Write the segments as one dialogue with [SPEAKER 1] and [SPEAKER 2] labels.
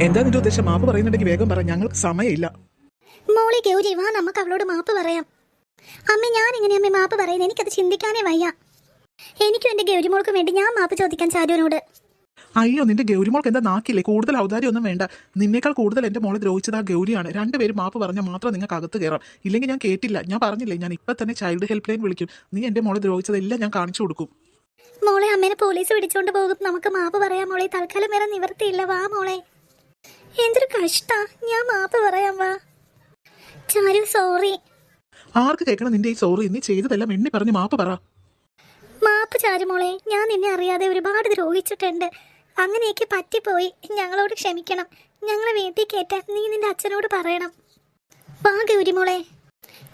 [SPEAKER 1] എന്താ നിന്റെ ഉദ്ദേശം? മാപ്പ് പറയുന്നുണ്ടെങ്കിൽ വേഗം പറ. ഞങ്ങൾക്ക് സമയമില്ല.
[SPEAKER 2] മോളെ ഗൗരി വാ നമുക്ക് അവളോട് മാപ്പ് പറയാം. അമ്മ ഞാൻ എങ്ങനെ അമ്മ മാപ്പ് പറയുന്നത്? എനിക്കത് ചിന്തിക്കാനേ വയ്യ. എനിക്കും എന്റെ ഗൗരിമോൾക്ക് വേണ്ടി ഞാൻ മാപ്പ് ചോദിക്കാൻ ചാരുവിനോട്.
[SPEAKER 1] അയ്യോ നിന്റെ ഗൗരിമോൾക്ക് എന്താ നാക്കില്ലേ? കൂടുതൽ ഔദാര്യം ഒന്നും വേണ്ട. നിന്നേക്കാൾ കൂടുതൽ എന്റെ മോളെ ദ്രോഹിച്ചത് ആ ഗൗരിയാണ്. രണ്ടുപേരും മാപ്പ് പറഞ്ഞാൽ മാത്രം നിങ്ങൾക്ക് അകത്ത് കയറാം. ഇല്ലെങ്കിൽ ഞാൻ കേട്ടില്ല. ഞാൻ പറഞ്ഞില്ലേ ഞാൻ ഇപ്പൊ തന്നെ ചൈൽഡ് ഹെൽപ്പ് ലൈൻ വിളിക്കും. നീ എന്റെ മോളെ ദ്രോഹിച്ചതെല്ലാം ഞാൻ കാണിച്ചു കൊടുക്കും.
[SPEAKER 2] മോളെ അമ്മേനെ പോലീസ് പിടിച്ചോണ്ട് പോകും. നമുക്ക് മാപ്പ് പറയാം മോളെ. തൽക്കാലം വരെ നിവർത്തിയില്ല വാ മോളെ. എന്തൊരു കഷ്ടാ. ഞാൻ മാപ്പ് പറയാം വാ. ചാരു സോറി
[SPEAKER 1] ആർക്ക് കേൾക്കണം നിന്റെ ഈ സോറി നീ ചെയ്തതെല്ലാം എണ്ണി പറഞ്ഞ് മാപ്പ് പറ.
[SPEAKER 2] മാപ്പ് ചാരുമോളെ ഞാൻ നിന്നെ അറിയാതെ ഒരുപാട് ദ്രോഹിച്ചിട്ടുണ്ട് അങ്ങനെയൊക്കെ പറ്റിപ്പോയി. ഞങ്ങളോട് ക്ഷമിക്കണം. ഞങ്ങളെ വീട്ടിൽ കയറ്റാൻ നീ നിന്റെ അച്ഛനോട് പറയണം. വാ ഗൗരിമോളെ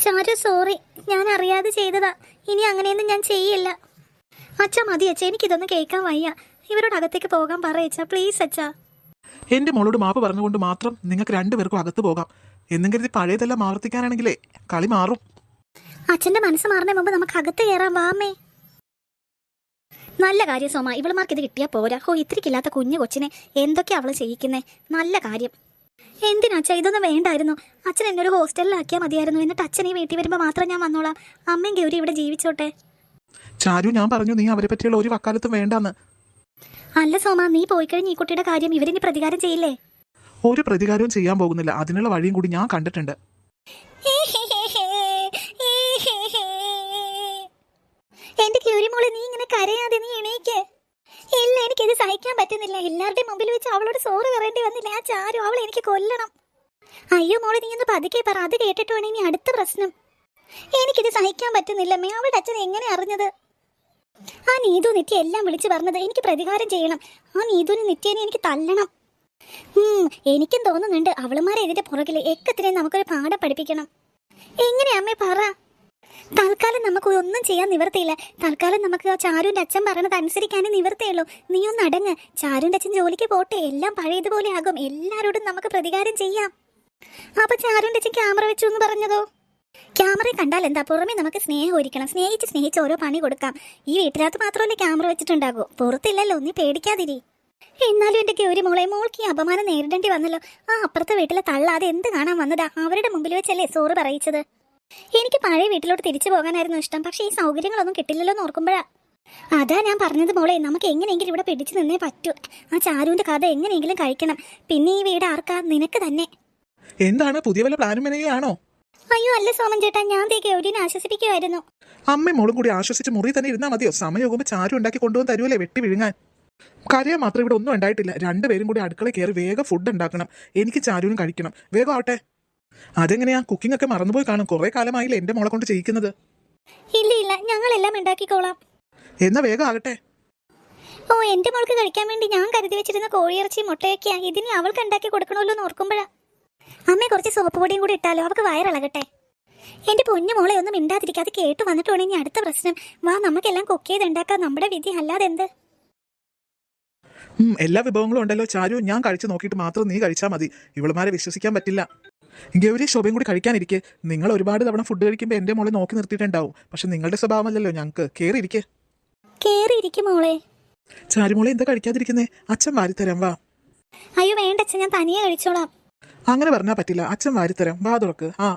[SPEAKER 2] ചാരു സോറി ഞാൻ അറിയാതെ ചെയ്തതാ. ഇനി അങ്ങനെയൊന്നും ഞാൻ ചെയ്യില്ല. അച്ഛ മതി അച്ഛ. എനിക്കിതൊന്നും കേൾക്കാൻ വയ്യ. ഇവരോട് അകത്തേക്ക് പോകാൻ പറയച്ചാ പ്ലീസ് അച്ഛാ.
[SPEAKER 1] എന്റെ മോളോട് മാപ്പ് പറഞ്ഞുകൊണ്ട് മാത്രം നിങ്ങൾക്ക് രണ്ടുപേർക്കും അകത്ത് പോകാം. എന്നും കരുതി പഴയതെല്ലാം ആവർത്തിക്കാനാണെങ്കിലേ കളി മാറും.
[SPEAKER 2] അച്ഛന്റെ മനസ്സ് മാറുന്നതിന് മുമ്പ് നമുക്ക് അകത്ത് കയറാം വാമേ നല്ല കാര്യം സോമ ഇവളുമാർക്ക് ഇത് കിട്ടിയാ പോരാ. ഹോ ഇത്തിരിക്കില്ലാത്ത കുഞ്ഞു കൊച്ചിനെ എന്തൊക്കെ അവൾ ചെയ്യിക്കുന്നേ? നല്ല കാര്യം. എന്തിനാ അച്ഛാ ഇതൊന്നും വേണ്ടായിരുന്നു. അച്ഛൻ എന്നെ ഒരു ഹോസ്റ്റലിലാക്കിയാൽ മതിയായിരുന്നു. എന്നിട്ട് അച്ഛൻ ഈ വീട്ടിൽ വരുമ്പോൾ മാത്രം ഞാൻ വന്നോളാം. അമ്മയും ഗൗരി ഇവിടെ ജീവിച്ചോട്ടെ.
[SPEAKER 1] ചാരു ഞാൻ പറഞ്ഞു നീ അവരെ പറ്റിയുള്ള ഒരു വക്കാലത്തും വേണ്ടാന്ന്.
[SPEAKER 2] അല്ല സോമ നീ പോയി കഴിഞ്ഞ് ഈ കുട്ടിയുടെ കാര്യം ഇവരിനി പ്രതികാരം ചെയ്യില്ലേ?
[SPEAKER 1] ഒരു പ്രതികാരവും ചെയ്യാൻ പോകുന്നില്ല. അതിനുള്ള വഴിയും കൂടി ഞാൻ കണ്ടിട്ടുണ്ട്.
[SPEAKER 2] എന്റെ ക്യൂരിമോളെ നീ ഇങ്ങനെ കരയാതെ നീ എണീക്ക്. ഇല്ല എനിക്കിത് സഹിക്കാൻ പറ്റുന്നില്ല. എല്ലാവരുടെയും മുമ്പിൽ വെച്ച് അവളോട് സോറി പറയേണ്ടി വന്നില്ല? ആ ചാരു അവൾ എനിക്ക് കൊല്ലണം. അയ്യോ മോളെ നീ ഒന്ന് പതുക്കെ പറ. അത് കേട്ടിട്ട് വേണം ഇനി അടുത്ത പ്രശ്നം. എനിക്കിത് സഹിക്കാൻ പറ്റുന്നില്ല. മേ അവളുടെ അച്ഛൻ എങ്ങനെ അറിഞ്ഞത്? ആ നീതു നിത്യ എല്ലാം വിളിച്ചു പറഞ്ഞത് എനിക്ക് പ്രതികാരം ചെയ്യണം. ആ നീതുവിന് നിത്യനെ എനിക്ക് തല്ലണം. എനിക്കും തോന്നുന്നുണ്ട് അവളുമാരെ ഇതിന്റെ പുറകിൽ എക്കത്തിനെ നമുക്കൊരു പാഠം പഠിപ്പിക്കണം. എങ്ങനെ അമ്മേ പറ? തൽക്കാലം നമുക്ക് ഒന്നും ചെയ്യാൻ നിവർത്തിയില്ല. തൽക്കാലം നമുക്ക് ചാരുവിന്റെ അച്ഛൻ പറയണത് അനുസരിക്കാനേ നിവർത്തിയുള്ളൂ. നീ ഒന്ന് അടങ്ങ്. ചാരുവിന്റെ അച്ഛൻ ജോലിക്ക് പോട്ടെ. എല്ലാം പഴയതുപോലെ ആകും. എല്ലാരോടും നമുക്ക് പ്രതികാരം ചെയ്യാം. അപ്പൊ ചാരുവിന്റെ അച്ഛൻ ക്യാമറ വെച്ചു എന്ന് പറഞ്ഞതോ? ക്യാമറ കണ്ടാൽ എന്താ? പുറമെ നമുക്ക് സ്നേഹം ഒരുക്കണം. സ്നേഹിച്ച് സ്നേഹിച്ച് ഓരോ പണി കൊടുക്കാം. ഈ വീട്ടിനകത്ത് മാത്രമല്ലേ ക്യാമറ വെച്ചിട്ടുണ്ടാകൂ. പുറത്തില്ലല്ലോ നീ പേടിക്കാതിരി. എന്നാലും എന്റെ ഗൗരി മോളെ മോൾക്ക് ഈ അപമാനം നേരിടേണ്ടി വന്നല്ലോ. ആ അപ്പുറത്തെ വീട്ടിലെ തള്ളാതെ എന്ത് കാണാൻ വന്നതാ? അവരുടെ മുമ്പിൽ വെച്ചല്ലേ സോറ് പറയിച്ചത്. എനിക്ക് പഴയ വീട്ടിലോട്ട് തിരിച്ചു പോകാനായിരുന്നു ഇഷ്ടം. പക്ഷേ ഈ സൗകര്യങ്ങളൊന്നും കിട്ടില്ലല്ലോ എന്ന് ഓർക്കുമ്പോഴാ. അതാ ഞാൻ പറഞ്ഞത് മോളെ നമുക്ക് എങ്ങനെയെങ്കിലും ഇവിടെ പിടിച്ചു നിന്നേ പറ്റൂ. ആ ചാരുവിന്റെ കഥ എങ്ങനെയെങ്കിലും കഴിക്കണം. പിന്നെ ഈ വീട് ആർക്കാ? നിനക്ക് തന്നെ.
[SPEAKER 1] എന്താണ്? പുതിയ വല്ല പ്ലാനും മെനയാണോ
[SPEAKER 2] അയ്യോ അല്ല സോമൻ ചേട്ടാ ഞാൻ ദേ ഗൗരിനെ ആശ്വസിപ്പിക്കുമായിരുന്നു
[SPEAKER 1] അമ്മയും മോളും കൂടി ആശ്വസിച്ച് മുറി തന്നെ ഇരുന്നാൽ മതിയോ? സമയമാകുമ്പോൾ ചാരു ഉണ്ടാക്കി കൊണ്ടുവന്ന് തരുമല്ലേ വെട്ടി വിഴുങ്ങാൻ? കരയാൻ മാത്രം ഇവിടെ ഒന്നും ഉണ്ടായിട്ടില്ല. രണ്ടുപേരും കൂടി അടുക്കള കയറി വേഗം ഫുഡ് ഉണ്ടാക്കണം. എനിക്ക് ചാരുവിനും കഴിക്കണം. വേഗം ആവട്ടെ. അതെങ്ങനെയാ? കുക്കിംഗ് ഒക്കെ മറന്നുപോയി കാണും. കുറെ കാലമായില്ലേ എന്റെ മോളെ കൊണ്ട് ചെയ്യിക്കുന്നത്.
[SPEAKER 2] ഇല്ല ഇല്ല. ഞങ്ങളെല്ലാം ഉണ്ടാക്കിക്കോളാം.
[SPEAKER 1] എന്നാ വേഗം ആകട്ടെ.
[SPEAKER 2] ഓ എന്റെ മോൾക്ക് കഴിക്കാൻ വേണ്ടി ഞാൻ കരുതി വെച്ചിരുന്ന കോഴിയിറച്ചി മുട്ടയൊക്കെയാ. ഇതിന് അവൾക്ക് ഉണ്ടാക്കി കൊടുക്കണമല്ലോ എന്ന് ഓർക്കുമ്പോഴാ. അമ്മ കുറച്ച് സോപ്പ് പൊടിയും കൂടി ഇട്ടാലോ? അവക്ക് വയറിളകട്ടെ. എന്റെ പൊന്നു മോളെ ഒന്നും മിണ്ടാതിരിക്കാതെ കേട്ടു വന്നിട്ട് വേണം ഇനി അടുത്ത പ്രശ്നം. വാ നമുക്കെല്ലാം കുക്ക് ചെയ്ത് ഉണ്ടാക്കാം. നമ്മുടെ വിധി അല്ലാതെ എന്ത്?
[SPEAKER 1] എല്ലാ വിഭവങ്ങളും ഉണ്ടല്ലോ. ചാരു ഞാൻ കഴിച്ചു നോക്കിയിട്ട് മാത്രം നീ കഴിച്ചാൽ മതി. ഇവളുമാരെ വിശ്വസിക്കാൻ പറ്റില്ല. ഗൗരി ശോഭയും കൂടി കഴിക്കാനിരിക്കെ. നിങ്ങൾ ഒരുപാട് തവണ ഫുഡ് കഴിക്കുമ്പോൾ എന്റെ മോളെ നോക്കി നിർത്തിയിട്ടുണ്ടാവും. പക്ഷെ നിങ്ങളുടെ സ്വഭാവമല്ലല്ലോ ഞങ്ങൾക്ക്. കയറിയിരിക്കെ
[SPEAKER 2] കേറിയിരിക്കും മോളെ.
[SPEAKER 1] ചാരുമോളെ എന്താ കഴിക്കാതിരിക്കുന്നേ? അച്ഛൻ വാരിത്തരാം വാ.
[SPEAKER 2] അയ്യോ വേണ്ട അച്ഛൻ ഞാൻ തനിയെ കഴിച്ചോളാം.
[SPEAKER 1] അങ്ങനെ പറഞ്ഞാൽ പറ്റില്ല. അച്ഛൻ വാരിത്തരാം. വാ തുറക്ക്. ആ.